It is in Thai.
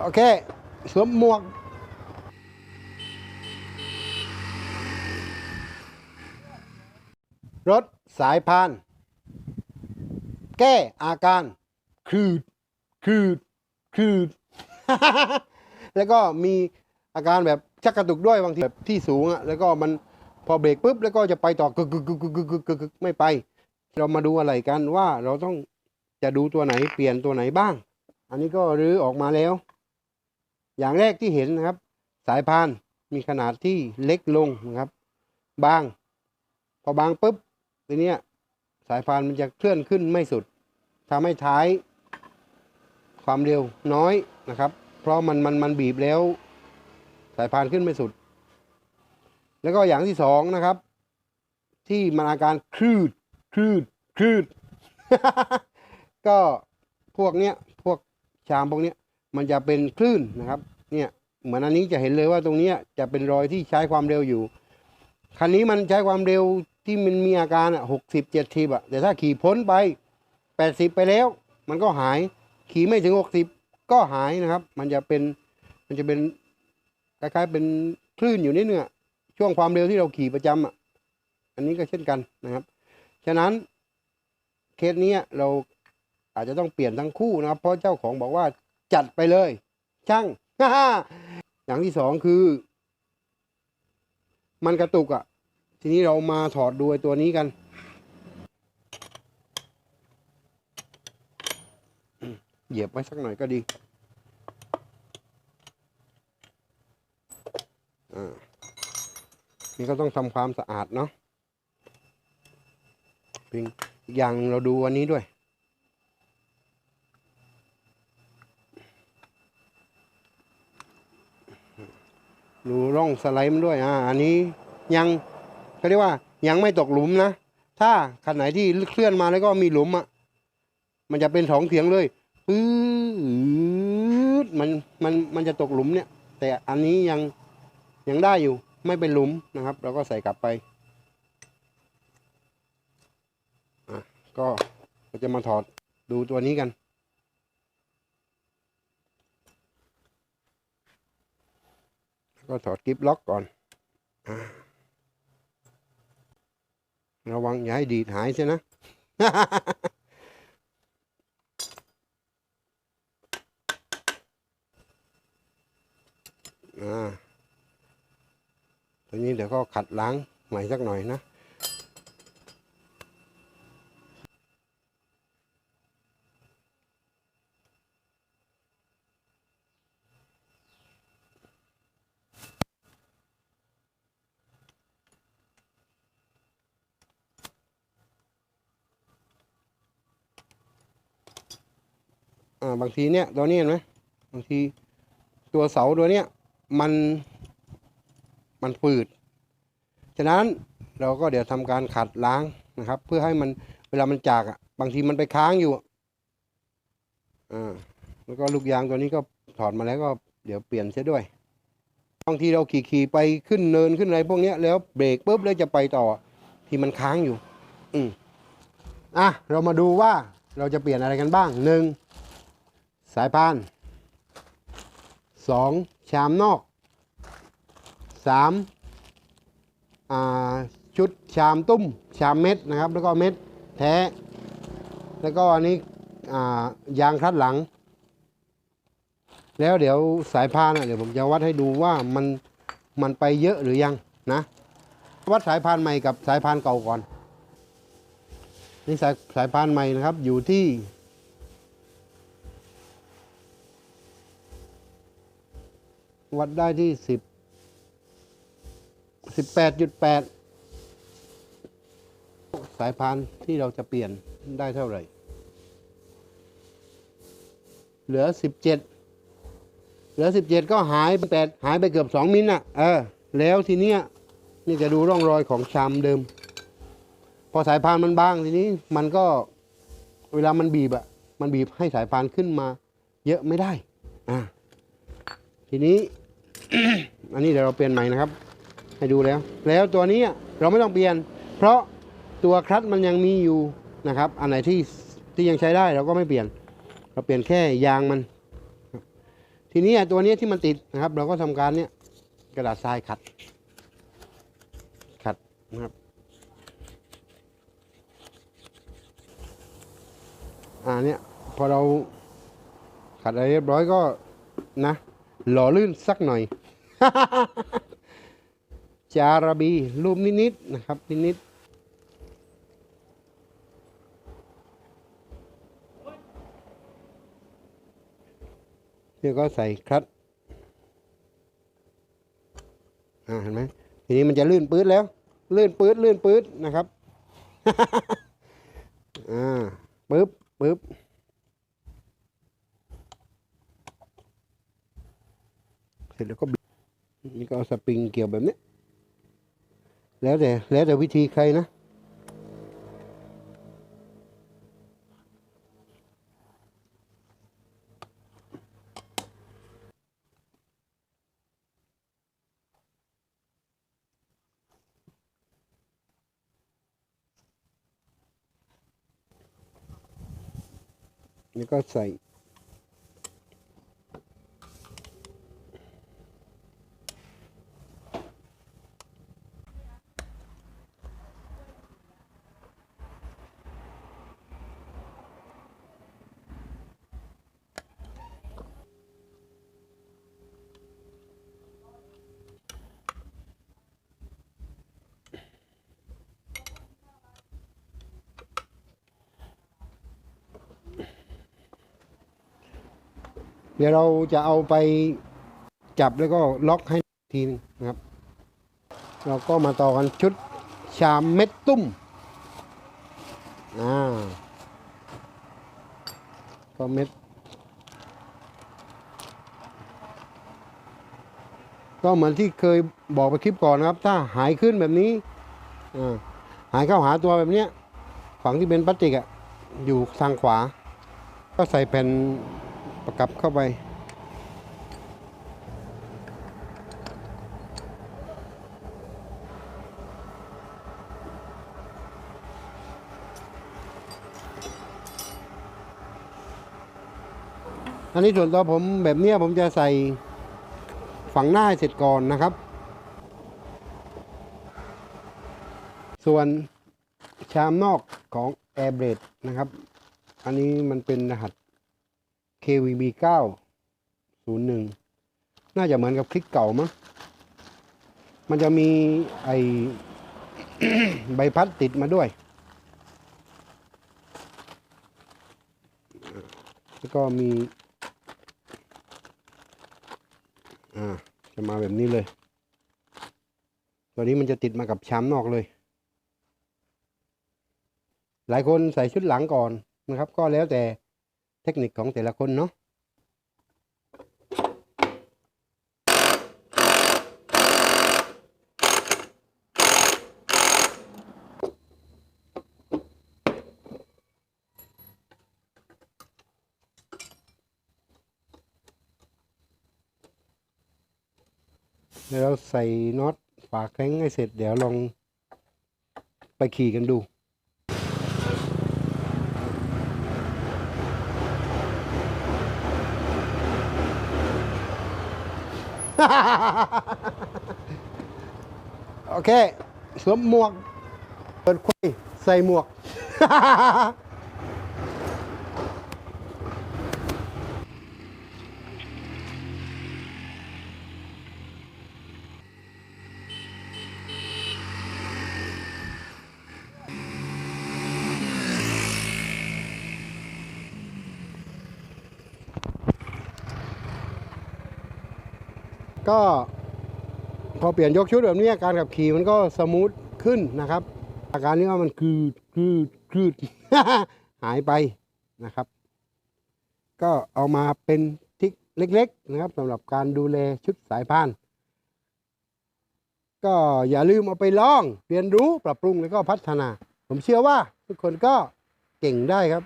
โอเคสวมหมวกรถสายพาน แก้อาการคืดคืดคืดแล้วก็มีอาการแบบชักกระตุกด้วยบางทีแบบที่สูงอะแล้วก็มันพอเบรกปุ๊บแล้วก็จะไปต่อกึกกึกกึกกึกกึกไม่ไป เรามาดูอะไรกันว่าเราต้อง จะดูตัวไหนเปลี่ยนตัวไหนบ้าง อันนี้ก็รื้อออกมาแล้ว อย่างแรกที่เห็นนะครับ สายพานมีขนาดที่เล็กลงนะครับ บาง พอบางปุ๊บทีเนี้ยสายพานมันจะเคลื่อนขึ้นไม่สุดทำให้ท้าย ความเร็วน้อยนะครับ เพราะมันมันมันบีบแล้ว สายพานขึ้นไม่สุด แล้วก็อย่างที่สองนะครับ ที่มันอาการคลืดคลืดคลืด ก็พวกเนี้ยพวกชามพวกเนี้ยมันจะเป็นคลื่นนะครับเนี่ยเหมือนอันนี้จะเห็นเลยว่าตรงเนี้ยจะเป็นรอยที่ใช้ความเร็วอยู่คันนี้มันใช้ความเร็วที่มันมีอาการอะหกสิบเจ็ดสิบอะแต่ถ้าขี่พ้นไปแปดสิบไปแล้ว มันก็หายขี่ไม่ถึงหกสิบก็หายนะครับ มันจะเป็นมันจะเป็นคล้ายๆเป็นคลื่นอยู่นิดนึงอะช่วงความเร็วที่เราขี่ประจำอะอันนี้ก็เช่นกันนะครับ ฉะนั้นเคสนี้เรา อาจจะต้องเปลี่ยนทั้งคู่นะครับ เพราะเจ้าของบอกว่าจัดไปเลย ช่างอย่างที่สองคือ มันกระตุกอะ ทีนี้เรามาถอดดูไอ้ตัวนี้กันเหยียบไว้สักหน่อยก็ดีนี่ก็ต้องทำความสะอาดเนาะพียงอีกอย่างหนึ่งเราดูอันนี้ด้วย ดูร่องสไลด์มันด้วยอ่าอันนี้ยังเขาเรียกว่ายังไม่ตกหลุมนะ ถ้าคันไหนที่เคลื่อนมาแล้วก็มีหลุมอะมันจะเป็นสองเสียงเลยปื๊ดมันมันมันจะตกหลุมเนี่ย แต่อันนี้ยังยังได้อยู่ไม่เป็นหลุมนะครับเราก็ใส่กลับไปอะก็เราจะมาถอดดูตัวนี้กัน ก็ถอดกิฟล็อกก่อน ระวังอย่าให้ดีดหายใช่นะ อ่าตัวนี้เดี๋ยวก็ขัดล้างใหม่สักหน่อยนะ อ่าบางทีเนี่ยตัวนี้เห็นไหมบางทีตัวเสาตัวเนี้ยมันมันฝืด ฉะนั้นเราก็เดี๋ยวทำการขัดล้างนะครับ เพื่อให้มันเวลามันจากอะบางทีมันไปค้างอยู่อ่าแล้วก็ลูกยางตัวนี้ก็ถอดมาแล้วก็เดี๋ยวเปลี่ยนเสียด้วยบางทีเราขี่ขี่ไปขึ้นเนินขึ้นอะไรพวกเนี้ยแล้วเบรกปุ๊บแล้วจะไปต่อที่มันค้างอยู่ อืมอะเรามาดูว่าเราจะเปลี่ยนอะไรกันบ้างหนึ่งายพานสองชามนอกสามชุดชามตุ้ม ชามเม็ดนะครับ แล้วก็เม็ดแท้ แล้วก็อันนี้ยางคลัดหลัง แล้วเดี๋ยวสายพานอะเดี๋ยวผมจะวัดให้ดูว่ามันมันไปเยอะหรือยังนะวัดสายพานใหม่กับสายพานเก่าก่อนนี่สายสายพานใหม่นะครับอยู่ที่ วัดได้ที่สิบสิบแปดจุดแปดสายพานที่เราจะเปลี่ยนได้เท่าไหร่ เหลือสิบเจ็ดเหลือสิบเจ็ดก็หายไปแปดหายไปเกือบสองมิลน่ะ เออ แล้วทีเนี้ยนี่จะดูร่องรอยของชามเดิม พอสายพานมันบางทีนี้ มันก็เวลามันบีบอะมันบีบให้สายพานขึ้นมา เยอะไม่ได้ อ่าทีนี้ อันนี้เดี๋ยวเราเปลี่ยนใหม่นะครับ ให้ดูแล้ว แล้วตัวนี้เราไม่ต้องเปลี่ยน เพราะตัวคลัตช์มันยังมีอยู่นะครับ อันไหนที่ที่ยังใช้ได้เราก็ไม่เปลี่ยน เราเปลี่ยนแค่ยางมัน ทีนี้ตัวนี้ที่มันติดนะครับ เราก็ทำการเนี้ยกระดาษทรายขัด ขัดนะครับอ่าเนี่ยพอเราขัดอะไรเรียบร้อยก็นะหล่อลื่นสักหน่อย จาระบีรูปนิดๆนะครับนิดๆนี่ก็ใส่คลัตเห็นไหมทีนี้มันจะลื่นปื๊ดแล้ว ลื่นปื๊ดลื่นปื๊ดนะครับ อ่าปึ๊บปึ๊บเสร็จแล้วก็ นี่ก็เอาสปริงเกี่ยวแบบนี้ แล้วแต่แล้วแต่วิธีใครนะนี่ก็ใส่ เดี๋ยวเราจะเอาไปจับแล้วก็ล็อกให้ทีนึงนะครับ เราก็มาต่อกันชุดชามเม็ดตุ้มอ่าก็เม็ด ก็เหมือนที่เคยบอกไปคลิปก่อนนะครับ ถ้าหายขึ้นแบบนี้อ่าหายเข้าหาตัวแบบเนี้ยฝั่งที่เป็นพลาสติกอะอยู่ทางขวา ก็ใส่แผ่น ประกับเข้าไป อันนี้ส่วนตัวผมแบบเนี้ยผมจะใส่ฝังหน้าเสร็จก่อนนะครับ ส่วนชามนอกของ Air b r a d นะครับ อันนี้มันเป็นรหัส KVB 9 01 น่าจะเหมือนกับคลิกเก่ามั้งมันจะมีไอใบพัดติดมาด้วย แล้วก็มี อ่า จะมาแบบนี้เลย ตัวนี้มันจะติดมากับชามนอกเลย หลายคนใส่ชุดหลังก่อนนะครับ ก็แล้วแต่ ทคนิคของแต่ละคนเนาะเดี๋ยวเราใส่น็อตฝาแข้งให้เสร็จเดี๋ยวลองไปขี่กันดู โอเค สวมหมวก เปิดคุย ใส่หมวก ก็พอเปลี่ยนยกชุดแบบนี้การขับขี่มันก็สมูทขึ้นนะครับ อาการนี้ว่ามันคือคือคือหายไปนะครับ ก็เอามาเป็นทิกเล็ก ๆ นะครับสำหรับการดูแลชุดสายพาน ก็อย่าลืมเอาไปลอง เรียนรู้ปรับปรุงแล้วก็พัฒนา ผมเชื่อว่าทุกคนก็เก่งได้ครับ